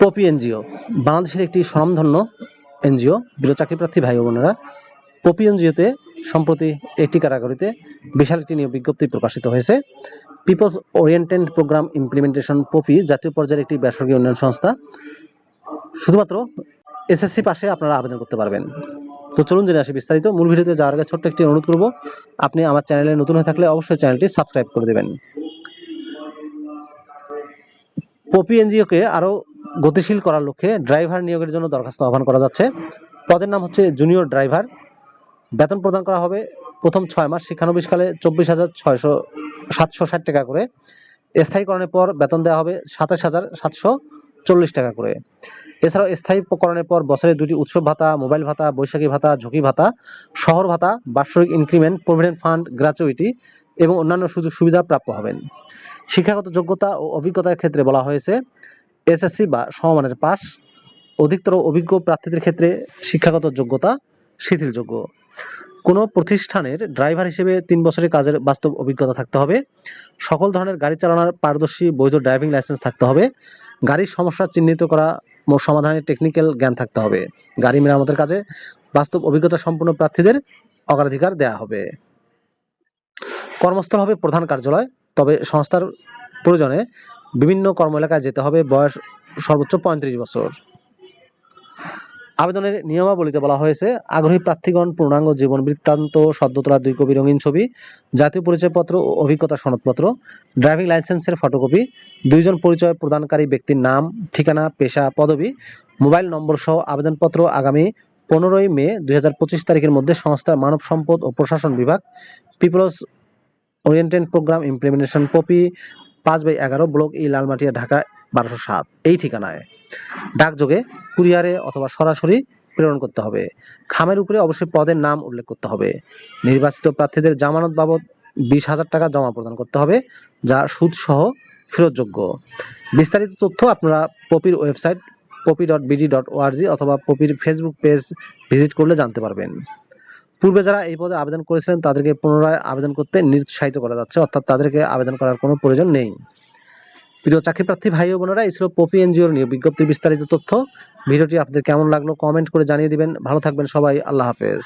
Poppy NGO, বাংলাদেশের একটি স্বনামধন্য এনজিও প্রিয় চাকরিপ্রার্থী ভাই বোনেরা। পপি এনজিওতে সম্প্রতি একটি ক্যাটাগরিতে বিশাল একটি নিয়োগ বিজ্ঞপ্তি প্রকাশিত হয়েছে। Peoples oriented programme implementation POPI জাতীয় পর্যায়ের একটি বেসরকারি উন্নয়ন সংস্থা। শুধুমাত্র এসএসসি পাশে আপনারা আবেদন করতে পারবেন। তো চলুন জেনে আসি বিস্তারিত। মূল ভিডিওতে যাওয়ার আগে ছোট্ট একটি অনুরোধ করব, আপনি আমার চ্যানেলে নতুন হয়ে থাকলে অবশ্যই চ্যানেলটি সাবস্ক্রাইব করে দেবেন। পপি এনজিওকে আরও গতিশীল করার লক্ষ্যে ড্রাইভার নিয়োগের জন্য দরখাস্ত আহ্বান করা যাচ্ছে। পদের নাম হচ্ছে জুনিয়র ড্রাইভার। বেতন প্রদান করা হবে প্রথম ছয় মাস শিক্ষানবিশকালে চব্বিশ হাজার ছয়শো সাতশো ষাট টাকা করে। স্থায়ীকরণের পর বেতন দেওয়া হবে সাতাশ হাজার সাতশো চল্লিশ টাকা করে। এছাড়াও স্থায়ীকরণের পর বছরে দুটি উৎসব ভাতা, মোবাইল ভাতা, বৈশাখী ভাতা, ঝুঁকি ভাতা, শহর ভাতা, বার্ষিক ইনক্রিমেন্ট, প্রভিডেন্ট ফান্ড গ্র্যাচুইটি এবং অন্যান্য সুযোগ সুবিধা প্রাপ্য হবেন। শিক্ষাগত যোগ্যতা ও অভিজ্ঞতার ক্ষেত্রে বলা হয়েছে এসএসসি বা সমমানের পাস অধিকতর অভিজ্ঞ প্রার্থীদের ক্ষেত্রে শিক্ষাগত যোগ্যতা শিথিলযোগ্য। কোনো প্রতিষ্ঠানের ড্রাইভার হিসেবে তিন বছরের কাজের বাস্তব অভিজ্ঞতা থাকতে হবে। সকল ধরনের গাড়ি চালানোর পারদর্শী বৈধ ড্রাইভিং লাইসেন্স থাকতে হবে। গাড়ির সমস্যা চিহ্নিত করা সমাধানের টেকনিক্যাল জ্ঞান থাকতে হবে। গাড়ি মেরামতের কাজে বাস্তব অভিজ্ঞতা সম্পন্ন প্রার্থীদের অগ্রাধিকার দেওয়া হবে। কর্মস্থল হবে প্রধান কার্যালয়, তবে সংস্থার প্রয়োজনে বিভিন্ন কর্ম এলাকায় যেতে হবে, বয়স সর্বোচ্চ পঁয়ত্রিশ বছর। আবেদনের নিয়মাবলীতে বলা হয়েছে, আগ্রহী প্রার্থীগণ, পূর্ণাঙ্গ জীবন বৃত্তান্ত সদ্যতলা দুই কপি রঙিন ছবি, জাতীয় পরিচয়পত্র ও অভিজ্ঞতা সনদপত্র, ড্রাইভিং লাইসেন্সের ফটোকপি, দুইজন পরিচয় প্রদানকারী ব্যক্তির নাম, ঠিকানা, পেশা, পদবি, মোবাইল নম্বর সহ আবেদনপত্র আগামী পনেরোই মে দুই হাজার পঁচিশ তারিখের মধ্যে সংস্থার মানব সম্পদ ও প্রশাসন বিভাগ, people's oriented programme implementation poppy পাঁচ বাই এগারো ব্লক ই লালমাটিয়া ঢাকা বারোশো সাত। এই ঠিকানায়। ডাকযোগে কুরিয়ারে অথবা সরাসরি প্রেরণ করতে হবে। খামের উপরে অবশ্যই পদের নাম উল্লেখ করতে হবে। নির্বাচিত প্রার্থীদের জামানত বাবদ বিশ হাজার টাকা জমা প্রদান করতে হবে, যা সুদ সহ ফেরতযোগ্য। বিস্তারিত তথ্য আপনারা পপির website POPI dot BD dot ORG অথবা পপির ফেসবুক পেজ ভিজিট করলে জানতে পারবেন। পূর্বে যারা এই পদে আবেদন করেছিলেন, তাদেরকে পুনরায় আবেদন করতে নিরুৎসাহিত করা যাচ্ছে, অর্থাৎ তাদেরকে আবেদন করার কোনো প্রয়োজন নেই। প্রিয় চাকরি প্রার্থী ভাই ও বোনেরা, এই ছিল পপি এনজিওর নিয়ে বিজ্ঞপ্তির বিস্তারিত তথ্য। ভিডিওটি আপনাদের কেমন লাগল কমেন্ট করে জানিয়ে দিবেন। ভালো থাকবেন সবাই, আল্লাহ হাফেজ।